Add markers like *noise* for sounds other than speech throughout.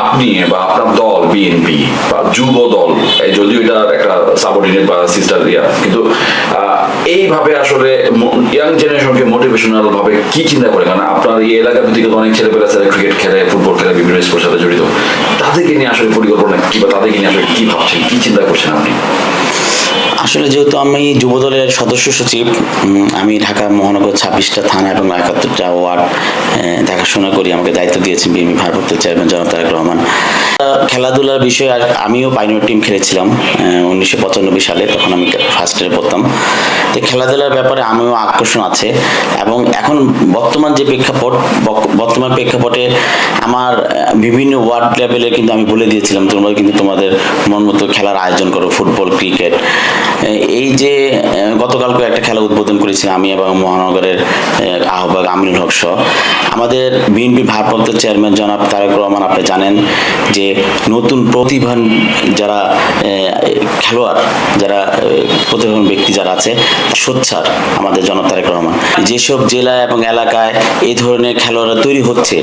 আপনি বা আপনার দল বিএনপি বা যুব দল যদিও এটা একটা সাবঅর্ডিনেট বা সিস্টার ইয়া, কিন্তু এইভাবে আসলে ইয়াং জেনারেশনকে মোটিভেশনাল ভাবে কি চিন্তা করে? কারণ আপনার এই এলাকার ভিত্তিক অনেক ছেলেপেলা আছে ক্রিকেট খেলে ফুটবল খেলে, বিভিন্ন স্পোর্টস সাথে জড়িত। তাদেরকে নিয়ে আসলে পরিকল্পনা কি বা তাদেরকে নিয়ে আসলে কি ভাবছেন, কি চিন্তা করছেন? আসলে যেহেতু আমি যুবদলের সদস্য সচিব আমি ঢাকা মহানগর ছাব্বিশটা থানা এবং একাত্তরটা ওয়ার্ড দেখাশোনা করি। আমাকে দায়িত্ব দিয়েছেন বিএমি ভারপ্রাপ্ত চেয়ারম্যান জনাব তারেক রহমান। খেলাধুলার বিষয়ে আর আমিও পাইনিয়র টিম খেলেছিলাম উনিশশো পঁচানব্বই সালে তখন আমি ফার্স্ট ইয়ারে পড়তাম। তো খেলাধুলার ব্যাপারে আমিও আকর্ষণ আছে এবং এখন বর্তমান যে প্রেক্ষাপট বর্তমান প্রেক্ষাপটে আমার বিভিন্ন ওয়ার্ড লেভেলে কিন্তু আমি বলে দিয়েছিলাম তোমরা কিন্তু তোমাদের মন মতো খেলার আয়োজন করো ফুটবল ক্রিকেট এই যে গতকালকে একটা খেলা উদ্বোধন করেছি আমি এবং মহানগরের আহ, আহ্বায়ক আমিনুল হক আমাদের বিএনপি ভারপ্রাপ্ত চেয়ারম্যান জনাব তারেক রহমান আপনি জানেন যে নতুন প্রতিভান যারা খেলোয়াড়, যারা প্রতিভান ব্যক্তি যারা আছে সোচ্ছার আমাদের জনতার রহমান। যেসব জেলা এবং এলাকায় এই ধরনের খেলোয়াড়রা তৈরি হচ্ছে,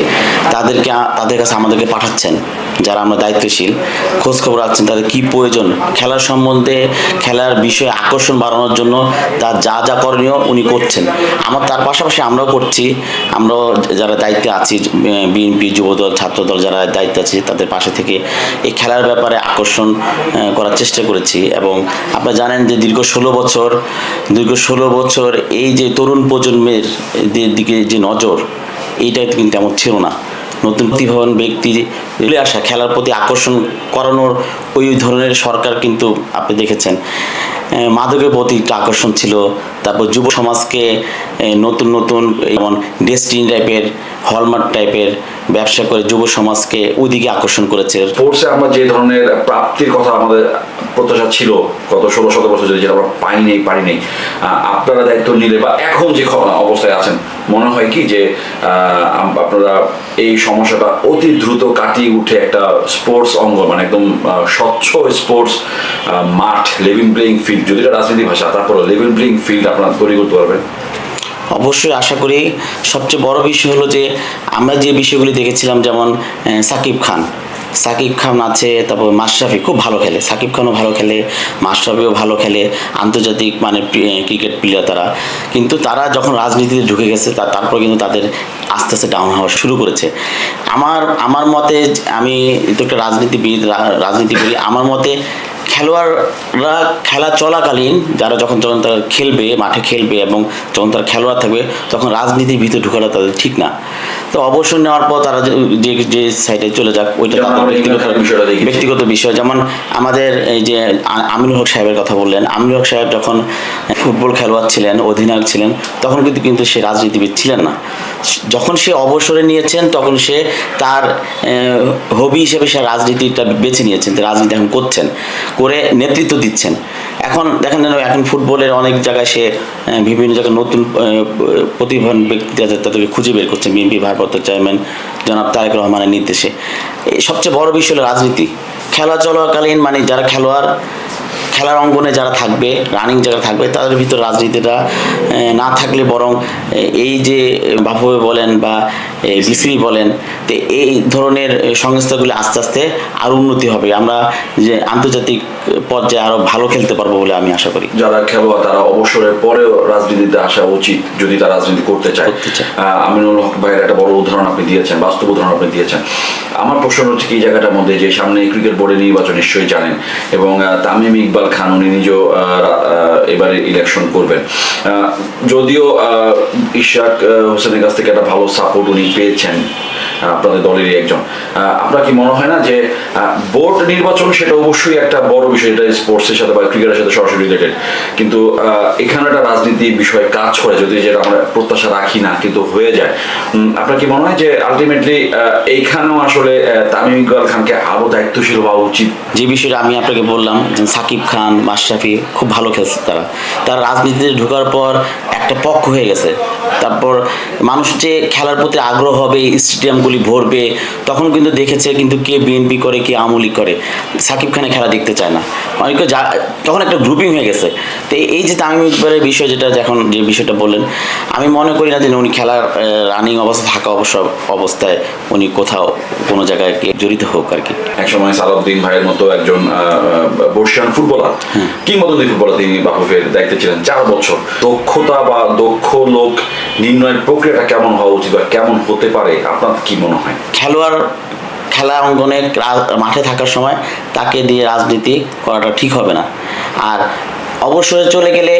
তাদেরকে তাদের কাছে আমাদেরকে পাঠাচ্ছেন। যারা আমরা দায়িত্বশীল খোঁজ খবর রাখছেন, তাদের কি প্রয়োজন, খেলার সম্বন্ধে, খেলার বিষয়ে আকর্ষণ বাড়ানোর জন্য তার যা যা করণীয় উনি করছেন। আমার তার পাশাপাশি আমরাও করছি। আমরাও যারা দায়িত্বে আছি, বিএনপি, যুবদল, ছাত্রদল যারা দায়িত্বে আছে, তাদের পাশে থেকে এই খেলার ব্যাপারে আকর্ষণ করার চেষ্টা করেছি এবং আপনারা জানেন যে দীর্ঘ ষোলো বছর, দীর্ঘ ষোলো বছর এই যে তরুণ প্রজন্মের দিকে যে নজর এইটা কিন্তু তেমন ছিল না। নতুন প্রতিভাবান ব্যক্তি চলে আসা, খেলার প্রতি আকর্ষণ করানোর ওই ধরনের সরকার কিন্তু আপনি দেখেছেন। মাদকের প্রতি আকর্ষণ ছিল, তারপর যুব সমাজকে নতুন নতুন যেমন ডেস্টিনি টাইপের, হলমার্ক টাইপের ব্যবসা করে যুব সমাজকে ওইদিকে আকর্ষণ করেছে। স্পোর্টসে আমরা যে ধরনের প্রাপ্তির কথা আমাদের প্রত্যাশা ছিল গত ষোলো শত বছর ধরে, যেটা আমরা পাই নেই পারি নেই আপনারা দায়িত্ব নিলে বা এখন যে অবস্থায় আছেন মনে হয় কি যে আপনারা এই সমস্যাটা অতি দ্রুত কাটিয়ে উঠে একটা স্পোর্টস অঙ্গ মানে একদম স্বচ্ছ স্পোর্টস মাঠ লেভিং প্লেইং ফিল্ড যদি রাজনীতি ভাষা তারপরে লেভিং প্লেইং ফিল্ড আপনারা তৈরি করতে পারবেন? অবশ্যই আশা করি সবচেয়ে বড় বিষয় হলো যে, আমরা যে বিষয়গুলি দেখেছিলাম, যেমন সাকিব খান সাকিব খান আছে, তারপর মাশরাফি খুব ভালো খেলে, সাকিব খানও ভালো খেলে, মাশরাফিও ভালো খেলে, আন্তর্জাতিক মানে ক্রিকেট প্লেয়ার তারা। কিন্তু তারা যখন রাজনীতিতে ঢুকে গেছে তারপর কিন্তু তাদের আস্তে আস্তে ডাউন হওয়া শুরু করেছে। আমার আমার মতে আমি তো একটা রাজনীতিবিদ রাজনীতি করি আমার মতে খেলোয়াড়রা খেলা চলাকালীন যারা যখন যখন তারা খেলবে মাঠে খেলবে এবং যখন তারা খেলোয়াড় থাকবে তখন রাজনীতির ভিতরে ঢুকানো তাদের ঠিক না। তো অবসর নেওয়ার পর তারা যে যে- সাইডে চলে যাক ওইটা ব্যক্তিগত। ব্যক্তিগত বিষয়। যেমন আমাদের এই যে আমিনুল হক সাহেবের কথা বললেন। আমিনুল হক সাহেব যখন ফুটবল খেলোয়াড় ছিলেন অধিনায়ক ছিলেন তখন কিন্তু কিন্তু সে রাজনীতিবিদ ছিলেন না। যখন সে অবসরে নিয়েছেন তখন সে তার হবি হিসেবে সে রাজনীতিটা বেছে নিয়েছেন রাজনীতি এখন করছেন। করে নেতৃত্ব দিচ্ছেন। এখন দেখেন যেন এখন ফুটবলের অনেক জায়গায় সে বিভিন্ন জায়গায় নতুন প্রতিভান ব্যক্তি তাদেরকে খুঁজে বের করছে বিএনপি ভারপ্রাপ্ত চেয়ারম্যান জনাব তারেক রহমানের নির্দেশে। সবচেয়ে বড় বিষয় হলো রাজনীতি। খেলা চলাকালীন মানে যারা খেলোয়াড় খেলার অঙ্গনে যারা থাকবে রানিং যারা থাকবে তাদের ভিতর রাজনীতিটা না থাকলে বরং এই যে বাফুবে বলেন বা বিসিবি বলেন তো এই ধরনের সংস্থাগুলি আস্তে আস্তে আরও উন্নতি হবে। আমরা যে আন্তর্জাতিক পর্যায়ে আরও ভালো খেলতে পারব বলে আমি আশা করি। যারা খেলোয়াড় তারা অবসরের পরেও রাজনীতিতে আসা উচিত যদি তারা রাজনীতি করতে চায়। আমিনুল হক ভাইয়ের একটা বড় উদাহরণ আপনি দিয়েছেন বাস্তব উদাহরণ আপনি দিয়েছেন। আমার প্রশ্ন হচ্ছে কি এই জায়গাটার মধ্যে যে সামনে ক্রিকেট বোর্ডের নির্বাচন নিশ্চয়ই জানেন এবং তামিম ইকবাল খান উনি নিজেও এবারে ইলেকশন করবেন। যদিও ইশাক হোসেনের কাছ থেকে একটা ভালো সাপোর্ট উনি পেয়েছেন আপনাদের দলেরই একজন। আপনার কি মনে হয় না যে বোর্ড নির্বাচন সেটা অবশ্যই একটা বড় বিষয়, এটা স্পোর্টসের সাথে বা ক্রিকেটের সাথে সরাসরি রিলেটেড কিন্তু এখানে একটা রাজনীতি বিষয়ে কাজ করে, যদি যেটা আমরা প্রত্যাশা রাখি না, কিন্তু হয়ে যায়। আপনার কি মনে হয় যে আলটিমেটলি এইখানেও আসলে তামিম ইকবাল খানকে আরও দায়িত্বশীল হওয়া উচিত? যে বিষয়টা আমি আপনাকে বললাম, সাকিব খান, মাশরাফি খুব ভালো খেলছে তারা। তারা রাজনীতিতে ঢুকার পর একটা পক্ষ হয়ে গেছে। তারপর মানুষ যে খেলার প্রতি আগ্রহ হবে স্টেডিয়ামগুলি ভরবে তখন কিন্তু দেখেছে কিন্তু কে বিএনপি করে কে আমলি করে। সাকিব খানে খেলা দেখতে চায় না। অনেকে যা তখন একটা গ্রুপিং হয়ে গেছে। তো এই- যে তামিম ইকবালের বিষয় যেটা এখন যে বিষয়টা বললেন আমি মনে করি না যে উনি খেলার রানিং অবস্থা থাকা অবশ্য অবস্থায় উনি কোথাও কোনো জায়গায় কে জড়িত হোক আর কি। একসময় সালাউদ্দিন ভাইয়ের মতো একজন বর্ষিয়ান ফুটবলার কিংবদন্তি ফুটবলার তিনি বাফুফের দায়িত্বে ছিলেন। চার বছর দক্ষতা বা দক্ষ লোক নির্ণয়ের প্রক্রিয়াটা কেমন হওয়া উচিত বা কেমন হতে পারে? আপনার কি মনে হয়? খেলোয়াড় খেলা অঙ্গনে মাঠে থাকার সময় তাকে দিয়ে রাজনীতি করাটা ঠিক হবে না। আর অবসরে চলে গেলে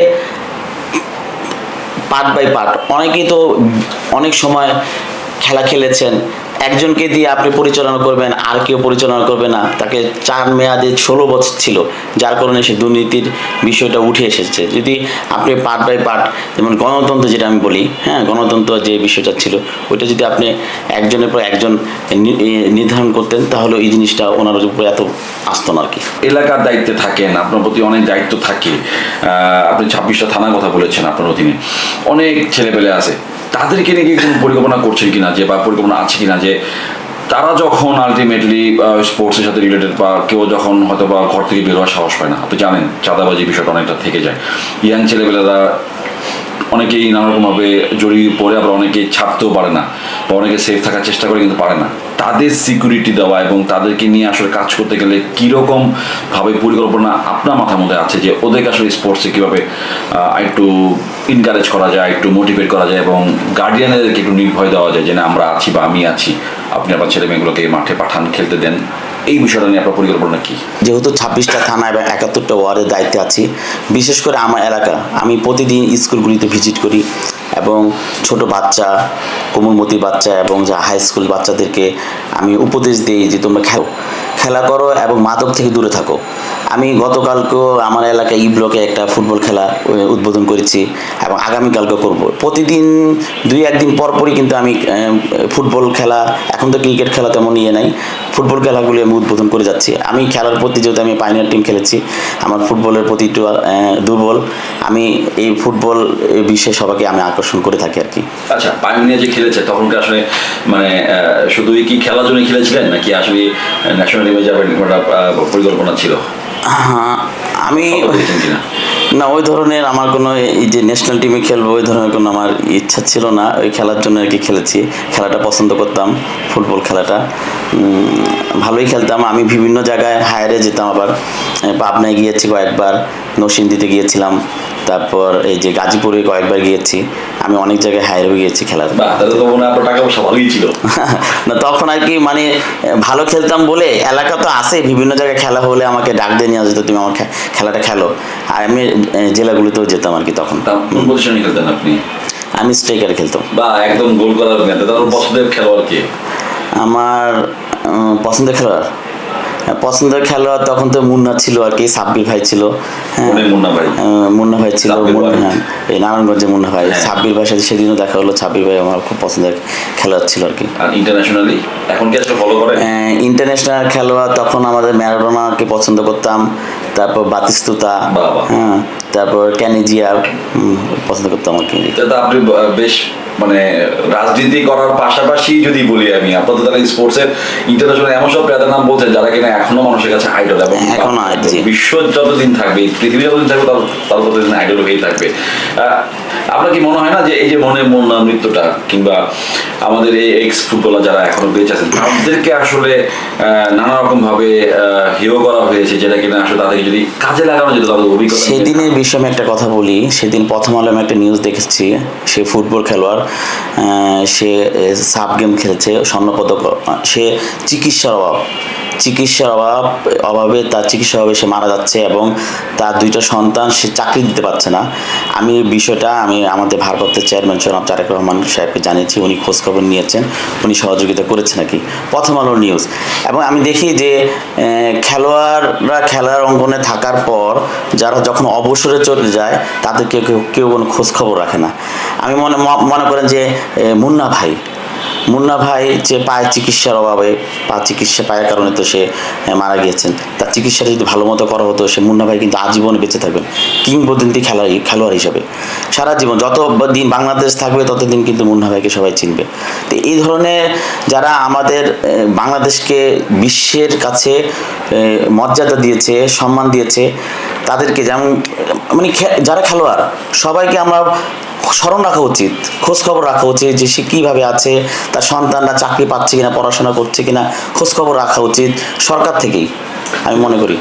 পার্ট বাই পার্ট, অনেকেই তো অনেক সময় খেলা খেলেছেন একজনকে দিয়ে আপনি পরিচালনা করবেন, আর কেউ পরিচালনা করবে না। তাকে চার মেয়াদে ষোলো বছর ছিল, যার কারণে সে দুর্নীতির বিষয়টা উঠে এসেছে। যদি আপনি পার্ট বাই পার্ট যেমন গণতন্ত্র যেটা আমি বলি হ্যাঁ গণতন্ত্র যে বিষয়টা ছিল, ওইটা যদি আপনি একজনের পর একজন নির্ধারণ করতেন, তাহলে এই জিনিসটা ওনার উপরে এত আসতো না আর কি। এলাকার দায়িত্বে থাকেন, আপনার প্রতি অনেক দায়িত্ব থাকে। আপনি ছাব্বিশটা থানার কথা বলেছেন আপনার অধীনে। অনেক ছেলেপেলে আছে। তাদেরকে নিয়ে কোনো পরিকল্পনা করছেন কিনা যে, বা পরিকল্পনা আছে কিনা যে, তারা যখন আলটিমেটলি স্পোর্টসের সাথে রিলেটেড বা কেউ যখন হয়তো বা ঘর থেকে বের হওয়ার সাহস পায় না। আপনি জানেন, চাঁদাবাজি বিষয়টা অনেকটা থেকে যায়। ইয়াং ছেলেপেলেরা অনেকেই নানারকমভাবে জড়িয়ে পড়ে, আবার অনেকে ছাড়তেও পারে না বা অনেকে সেফ থাকার চেষ্টা করে কিন্তু পারে না। তাদের সিকিউরিটি দেওয়া এবং তাদেরকে নিয়ে আসলে কাজ করতে গেলে কীরকম ভাবে পরিকল্পনা আপনার মাথার মধ্যে আছে যে ওদেরকে আসলে স্পোর্টসে কীভাবে একটু ইনকারেজ করা যায়, একটু মোটিভেট করা যায় এবং গার্ডিয়ানদেরকে একটু নির্ভয় দেওয়া যায় যে না, আমরা আছি বা আমি আছি। আপনি আপনার ছেলে মেয়েগুলোকে মাঠে পাঠান, খেলতে দেন। এই বিষয়টা নিয়ে আপনার পরিকল্পনা কি? যেহেতু ছাব্বিশটা থানা এবং একাত্তরটা ওয়ার্ডের দায়িত্বে আছি, বিশেষ করে আমার এলাকা, আমি প্রতিদিন স্কুলগুলিতে ভিজিট করি এবং ছোট বাচ্চা, কোমলমতি বাচ্চা এবং যা হাই স্কুল বাচ্চাদেরকে আমি উপদেশ দিই যে তোমরা খেলো। খেলা করো এবং মাদক থেকে দূরে থাকো। আমি গতকালকেও আমার এলাকায় ই ব্লকে একটা ফুটবল খেলা উদ্বোধন করেছি এবং আগামীকালকে করব। প্রতিদিন দুই, একদিন পর পরই কিন্তু আমি ফুটবল খেলা, এখন তো ক্রিকেট খেলা তেমন ইয়ে নাই। ফুটবল খেলাগুলি আমি উদ্বোধন করে যাচ্ছি। আমি খেলার প্রতি যেহেতু আমি পাইনিয়ার টিম খেলেছি আমার ফুটবলের প্রতি একটু দুর্বল আমি এই ফুটবল বিশ্বে বিষয়ে সবাইকে আমি আকর্ষণ করে থাকি আর কি। আচ্ছা পাইনিয়া যে খেলেছে তখন কি আসলে মানে শুধু শুধুই কি খেলার জন্য খেলেছিলেন নাকি আসলে ন্যাশনাল টিমে যাবেন একটা পরিকল্পনা ছিল? হ্যাঁ, আমি না ওই ধরনের আমার কোনো এই যে ন্যাশনাল টিমে খেলব ওই ধরনের কোনো আমার ইচ্ছা ছিল না। ওই খেলার জন্য আর কি খেলেছি। খেলাটা পছন্দ করতাম ফুটবল খেলাটা। ভালোই খেলতাম। আমি বিভিন্ন জায়গায় হায়ারে যেতাম আবার। পাবনায় গিয়েছি কয়েকবার। নরসিংদীতে গিয়েছিলাম তারপর এই যে গাজীপুরে কয়েকবার গিয়েছি আমি অনেক জায়গায় হায়ার হয়ে গিয়েছি খেলার। *laughs* না তখন আর কি মানে ভালো খেলতাম বলে এলাকা তো আছে বিভিন্ন জায়গায় খেলা হলে আমাকে ডাক দিয়ে নিয়ে যেত তুমি আমার খেলাটা খেলো। আর আমি জেলাগুলিতেও যেতাম আর কি তখন। খেলতেন আপনি? আমি স্ট্রাইকার খেলতাম। বা একদম গোল করার পছন্দের খেলোয়াড় কে? আমার পছন্দের খেলোয়াড়? পছন্দের খেলোয়াড় তখন তো মুন্না ছিল আর কি সাব্বির ভাই ছিল। হ্যাঁ। মুন্না ভাই? ভাই ছিল ভাই। হ্যাঁ। এই নারায়ণগঞ্জে মুন্না ভাই। হ্যাঁ। সাব্বির ভাইয়ের সাথে সেদিনও দেখা হলো সাব্বির ভাই আমার খুব পছন্দের খেলোয়াড় ছিল আর কি। ইন্টারন্যাশনালি এখন কি আসলে ফলো করেন ইন্টারন্যাশনাল খেলোয়াড় তখন আমাদের ম্যারাডোনাকে পছন্দ করতাম তারপর বাতিস্তুতা হ্যাঁ তারপর ক্যানিজিয়া পছন্দ করতাম আর কি। আপনি বেশ মানে রাজনীতি করার পাশাপাশি যদি বলি আমি আপাতত তারা স্পোর্টস স্পোর্টসের ইন্টারন্যাশনাল এমন সব প্লেয়ারের নাম বলছেন যারা কিনা এখনও মানুষের কাছে আইডল এবং এখনও বিশ্ব যতদিন থাকবে পৃথিবী যতদিন থাকবে তার ততদিন আইডল হয়েই থাকবে। আপনার কি মনে হয় না যে এই যে মনে মন মৃত্যুটা কিংবা আমাদের এই এক্স ফুটবলার যারা এখনও বেঁচে আছেন, তাদেরকে আসলে নানা রকম ভাবে হেয় করা হয়েছে যেটা কিনা আসলে তাদেরকে যদি কাজে লাগানো যেত, তাদের অভিজ্ঞতা সেদিনের বিষয়ে আমি একটা কথা বলি। সেদিন প্রথম আলো আমি একটা নিউজ দেখেছি। সে ফুটবল খেলোয়াড় সে সাব গেম খেলেছে, স্বর্ণপদক সে চিকিৎসার অভাব। চিকিৎসার অভাব, অভাবে তার চিকিৎসার অভাবে সে মারা যাচ্ছে এবং তার দুইটা সন্তান সে চাকরি দিতে পারছে না। আমি বিষয়টা আমি আমাদের ভারপ্রাপ্ত চেয়ারম্যান জনাব তারেক রহমান সাহেবকে জানিয়েছি, উনি খোঁজখবর নিয়েছেন, উনি সহযোগিতা করেছেন নাকি? প্রথম আলোর নিউজ। এবং আমি দেখি যে খেলোয়াড়রা খেলার অঙ্গনে থাকার পর যারা যখন অবসরে চলে যায়, তাদেরকে কেউ কেউ কোনো খোঁজখবর রাখে না। আমি মনে মনে করেন যে মুন্না ভাই মুন্না ভাই যে পায়ের চিকিৎসার অভাবে পা চিকিৎসা পায়ের কারণে তো সে মারা গিয়েছেন। তার চিকিৎসাটা যদি ভালো মতো করা হতো, সে মুন্না ভাই কিন্তু আজীবনে বেঁচে থাকবেন। কিংবদন্তি খেলোয়াড় খেলোয়াড় হিসাবে। সারা জীবন যত দিন বাংলাদেশ থাকবে, ততদিন কিন্তু মুন্না ভাইকে সবাই চিনবে। তো এই ধরনের যারা আমাদের বাংলাদেশকে বিশ্বের কাছে মর্যাদা দিয়েছে, সম্মান দিয়েছে তাদেরকে যেমন মানে যারা খেলোয়াড়, সবাইকে আমরা স্মরণ রাখা উচিত খোঁজ খবর রাখা উচিত যে সে কীভাবে আছে, তার সন্তানরা চাকরি পাচ্ছে কিনা, পড়াশোনা করছে কিনা খোঁজ খবর রাখা উচিত সরকার থেকেই, আমি মনে করি।